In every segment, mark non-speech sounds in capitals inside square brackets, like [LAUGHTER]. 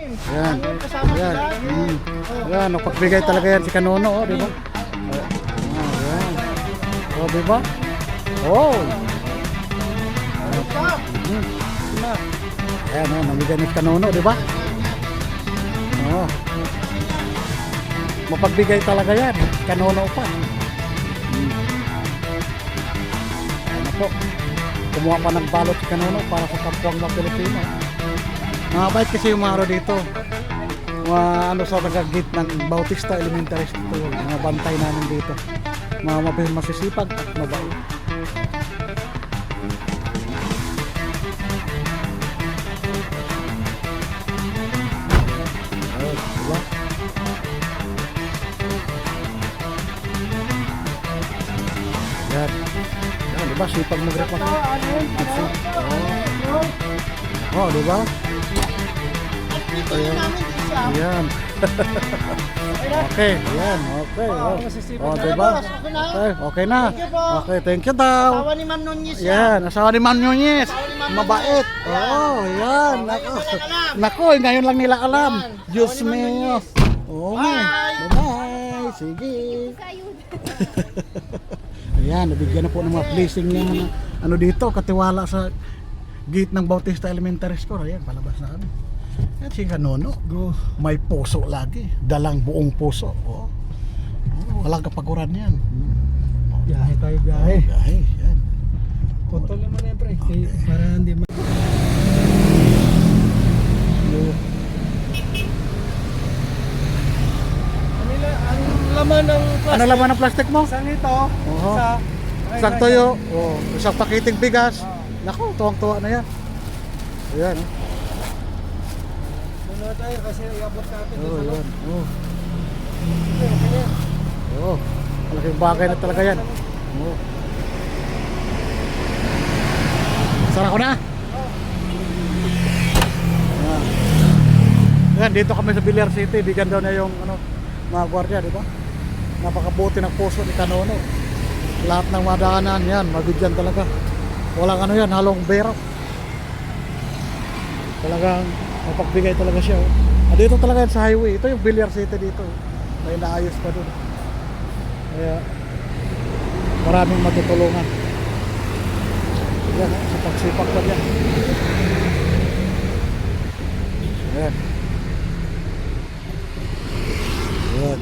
Yan. Yan. Mm. Yan, napagbigay talaga yan si Kanono, oh, di ba? Oh, yan. Oh, di ba? Oh. Mm. Yan, oh, namigay ni Kanono, di ba? Oh. Mapagbigay talaga yan. Kanono pa. Mm. Ano po? Kumuha pa ng balot si Kanono para sa kapwang mga Pilipino. Mabait kasi yung mga ano dito. Mga ano sa nagagit ng Bautista Elementary School. Mga bantay namin dito. Mga mabait masisipag at mabait. Yan. Yan, diba? Sipag mag-report. Oh. Oh, diba? Ayan. Ayan. [LAUGHS] okay, ayan, okay. Oh, oh diba? Okay, okay na. Okay, thank you daw. Awa ni Ma'am Nunez Yan, asawa ni Ma'am Nunez. Mabait. Oo, yan. Nako. Nako, eh, ngayon lang nila alam. Diyos mio. Oo, bye. Sige. [LAUGHS] Ayan, nabigyan na po ng mga blessing niya ano dito, katiwala sa gate ng Bautista Elementary School. Ayan, palabas na kami. Yan si Kanono. Go. May puso lagi. Dalang buong puso. Oo. Oo, walang kapaguran yan. Biyahe tayo, biyahe. Gahe, yan. Kontrol naman yan, pre. Kaya Para hindi ma... Ano ang laman ng plastic? Ano laman ng plastic mo? Saan ito? Oo. Sa... Isang toyo, oh, isang pakiting bigas. Nako, tuwang-tuwa na yan. Ayan, oh. Muna tayo kasi iabot natin Oh, sa loob. Oh. Okay. Oh. Malaking bagay na talaga yan. Oh. Sara ko na. Yan. Yan, dito kami sa Villar City. Bigyan daw na yung ano, mga gwardiya, di ba? Napakabuti ng puso ni Kanono. Lahat ng madaanan yan, mabigyan talaga. Walang ano yan, halong bero. Talagang mapagbigay talaga siya. Oh. Ah, dito talaga yan sa highway. Ito yung Villar City dito. May naayos pa doon. Kaya maraming matutulungan. Yan, oh, sa pagsipak pa dyan. Yan. Yan.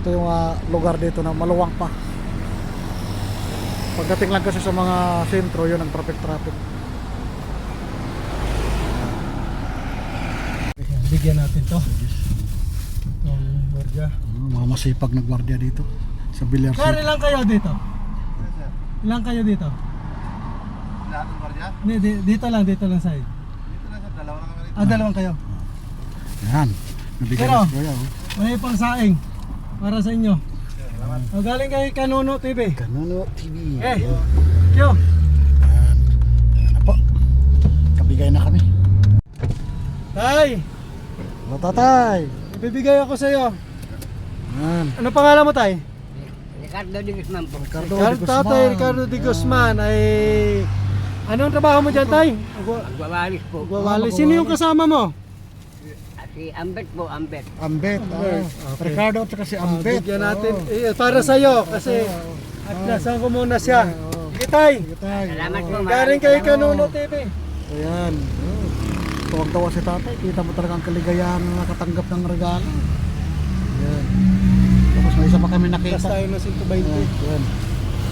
Ito yung ah, lugar dito na maluwang pa. Pagdating lang kasi sa mga sentro, yun ang traffic-traffic. Ayan, Bigyan natin to. Yung gwardiya. Ah, mga masipag na gwardiya dito sa Villar Sir, ilang kayo dito? Ilang kayo dito? Lahat ng gwardiya? Hindi, di- dito lang, dito lang side. Dito lang sa dalawa lang kami Ah, dalawang kayo. Yan. Nabigyan Pero- na si Kuya, oh. May pang saing para sa inyo. O, galing kay Kanuno TV. Kanono TV. Eh. Kyo. Yan. Yan na po. Kabigay na kami. Tay, Hello, tatay. ibibigay ako sa iyo. Yan. Ano pangalan mo, Tay? Ricardo de Guzman po. Ricardo Ricardo, de Tatay Guzman. Ricardo de Guzman ay... Anong trabaho mo dyan, Tay? Agwa- Magwawalis po. Agwawali. Sino yung kasama mo? At si Ambet po, Ambet. Ambet. Ambet. ah. Okay. Ricardo at si Ah, Ambet. bigyan natin. Oo. Eh, para sa iyo kasi at nasan ko muna siya. Oo. Sige, Tay. Sige, tay. Salamat po. Galing kay Kanuno TV. Ayan. Oh. Tuwag-tawa si tatay. Kita mo talaga ang kaligayahan na nakatanggap ng regalo. Ayan. Tapos may isa pa kami nakita. Last tayo na 120. Ayan. Ayan.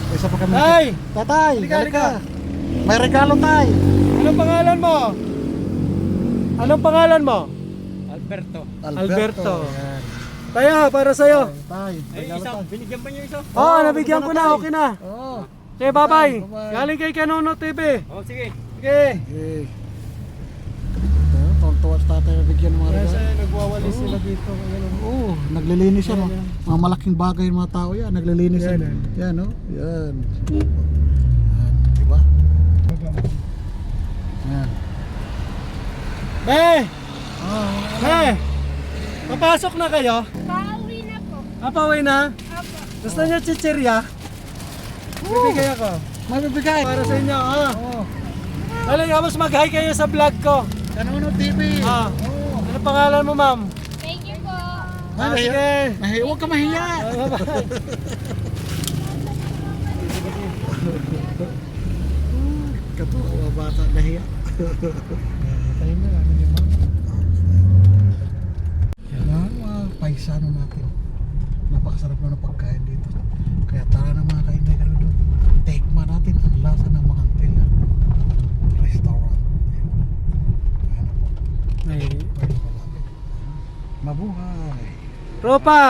May isa pa kami Tay! nakita. Tatay! Halika, halika. halika. May regalo tay! Anong pangalan mo? Anong pangalan mo? Alberto. Alberto. Ayan. Kaya, para sa iyo. Tay. regalo tay. binigyan pa niyo isa? Oo, oh, nabigyan ko na. Okay na. Oo. Okay, bye-bye. Bye-bye. Galing kay Kanuno TV. Oh, sige. Sige. Okay. Ito, tuwag-tawa si tatay na bigyan ng mga regalo. sa'yo, nagwawali sila dito. Oh. Oo, naglilinis yan. Oh. Mga malaking bagay yung mga tao yan. Naglilinis Yan, yan. yan. Yan, oh. Yan. Yan. Diba? Yan. Be! Oh, Be! Papasok na kayo? Pauwi na po. Ah, pauwi na? Apo. Gusto niyo chichirya? Bibigay ako. may bibigay. Para sa inyo, ah. Oo. Dali, tapos mag-hi kayo sa vlog ko. Kanono TV. Ah. Oo. Ano pangalan mo, ma'am? Thank you po. Ah, sige. Nahiya. Huwag ka mahiya. Katuwa bata. Nahiya. Tayo na lang. Yan ang mga paisano natin. Napakasarap na ng pagkain dito. Kaya tara na mga kainday ka doon. Tekma natin ang lasa ng mga tila. Restaurant. Ayan po. Ay. Pwede ko natin. Mabuhay. Tropa!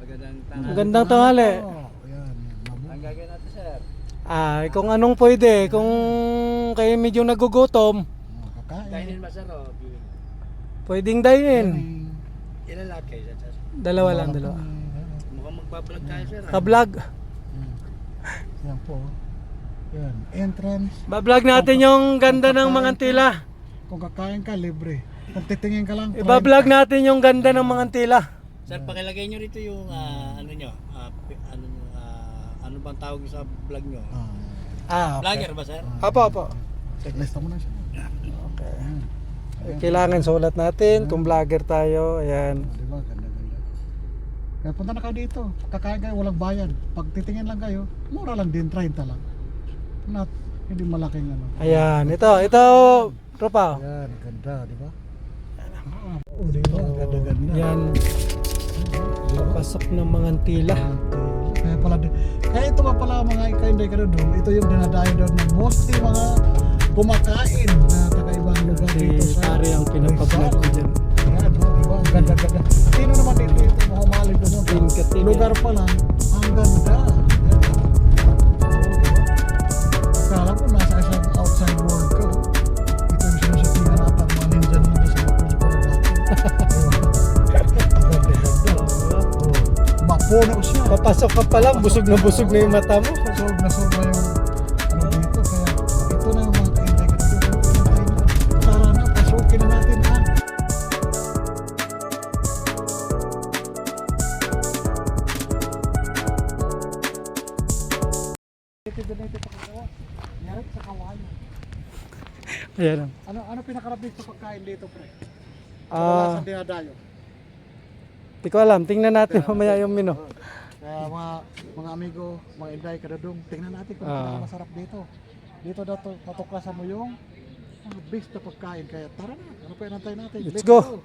Magandang Magandang tanghali. Oh, mabuhay. gagawin natin, sir. Ah, kung anong pwede, kung kayo medyo nagugutom, Kakain. ba, sir, o viewing? pwedeng dine-in. Ilan lahat kayo, sir? Dalawa lang, dalawa. Mukhang magbablog tayo, sir. Ka-vlog. Yan po. Yan. Entrance. Ba-vlog natin yung ganda ng mga tila. Kung kakain ka, libre. Kung titingin ka lang, Iba-vlog natin yung ganda ng mga tila. Sir, pakilagay nyo rito yung ah, ano nyo, ah, pi- ano nyo, ah, ano bang tawag nyo sa vlog nyo? Ah, Ah, Vlogger ba, sir? Apo, apo. checklist mo na siya. Okay. Ayan. Kailangan sulat natin kung vlogger tayo. Ayan. Di ba? Ganda, ganda. Kaya punta na kayo dito. Kakain kayo, walang bayad. Pag titingin lang kayo, mura lang din, 30 lang. Not, hindi malaking ano. Ayan. Ito, ito, tropa. Ayan, ganda, di ba? Oh, di ba? Ganda, ganda. Yan. Pasok ng mga tila. Kaya pala. Kaya ito pa pala mga ikainday ka doon. Ito yung dinadayo doon ng mostly mga kumakain na taga-ibang lugar Si dito sa pare ang pinapablog ko dyan. Ayan, di ba? Ang Ganda, ganda. Sino naman dito ito mahumaling doon? Lugar pa lang. Ang ganda. Mapuno siya. Papasok ka pa lang, busog na busog na yung mata mo. Solve na na yung ano dito. Kaya ito na yung mga kaintay ka dito. Kaintay na. Tara na, pasukin na natin ha. Ayan. Ano ano pinakarapit sa pagkain dito, pre? Ah, Sa dinadayo. Di ko alam. Tingnan natin mamaya yung menu. Kaya mga mga amigo, mga inday kadadong, tingnan natin kung Ah. ano masarap dito. Dito daw to, matuklasan mo yung mga best na pagkain. Kaya tara na, ano pa inantay natin? Let's go.